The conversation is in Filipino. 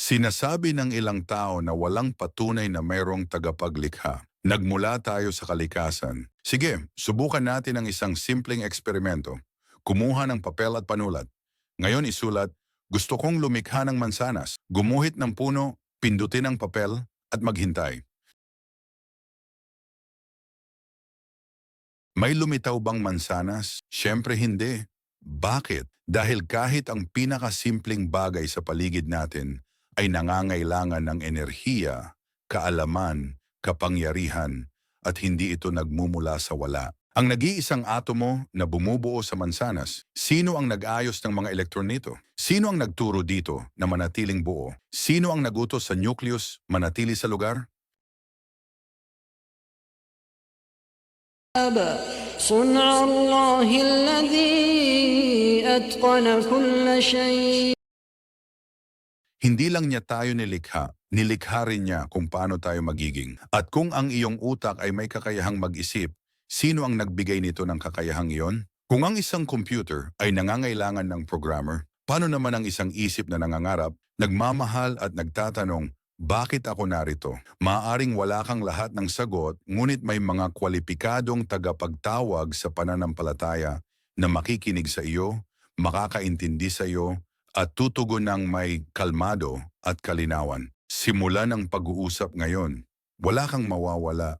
Sinasabi ng ilang tao na walang patunay na mayroong tagapaglikha. Nagmula tayo sa kalikasan. Sige, subukan natin ang isang simpleng eksperimento. Kumuha ng papel at panulat. Ngayon isulat, gusto kong lumikha ng mansanas. Gumuhit ng puno, pindutin ang papel, at maghintay. May lumitaw bang mansanas? Siyempre hindi. Bakit? Dahil kahit ang pinakasimpleng bagay sa paligid natin ay nangangailangan ng enerhiya, kaalaman, kapangyarihan, at hindi ito nagmumula sa wala. Ang nag-iisang atomo na bumubuo sa mansanas, sino ang nag-ayos ng mga elektron nito? Sino ang nagturo dito na manatiling buo? Sino ang nagutos sa nucleus manatili sa lugar? صنع الله الذي أتقن كل شيء hindi lang niya tayo nilikha, nilikha rin niya kung paano tayo magiging. At kung ang iyong utak ay may kakayahang mag-isip, sino ang nagbigay nito ng kakayahang iyon? Kung ang isang computer ay nangangailangan ng programmer, paano naman ang isang isip na nangangarap, nagmamahal at nagtatanong, bakit ako narito? Maaring wala kang lahat ng sagot, ngunit may mga kwalipikadong tagapagtawag sa pananampalataya na makikinig sa iyo, makakaintindi sa iyo, at tutugon ng may kalmado at kalinawan. Simulan ang pag-uusap ngayon. Wala kang mawawala.